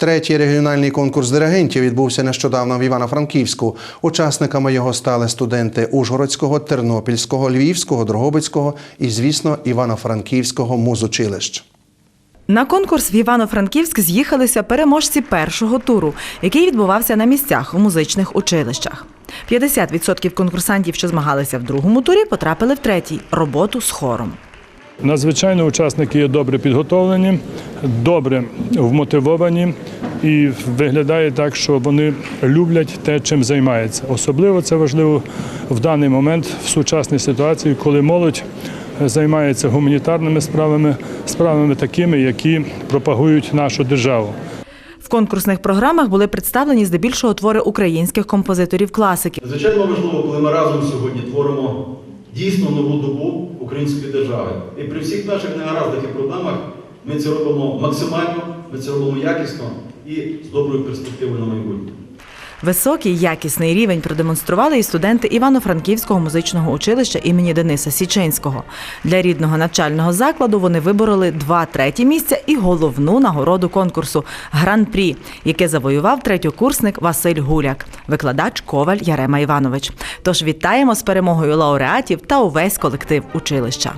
Третій регіональний конкурс диригентів відбувся нещодавно в Івано-Франківську. Учасниками його стали студенти Ужгородського, Тернопільського, Львівського, Дрогобицького і, звісно, Івано-Франківського музучилищ. На конкурс в Івано-Франківськ з'їхалися переможці першого туру, який відбувався на місцях у музичних училищах. 50% конкурсантів, що змагалися в другому турі, потрапили в третій роботу з хором. Надзвичайно учасники є добре підготовлені, добре вмотивовані і виглядає так, що вони люблять те, чим займаються. Особливо це важливо в даний момент в сучасній ситуації, коли молодь займається гуманітарними справами, справами такими, які пропагують нашу державу. В конкурсних програмах були представлені здебільшого твори українських композиторів-класиків. Звичайно важливо, коли ми разом сьогодні творимо дійсно нову добу української держави. І при всіх наших негараздах і проблемах ми це робимо максимально, ми це робимо якісно і з доброю перспективою на майбутнє. Високий якісний рівень продемонстрували і студенти Івано-Франківського музичного училища імені Дениса Січинського. Для рідного навчального закладу вони вибороли два треті місця і головну нагороду конкурсу гран-прі, яке завоював третьокурсник Василь Гуляк, викладач Коваль Ярема Іванович. Тож вітаємо з перемогою лауреатів та увесь колектив училища.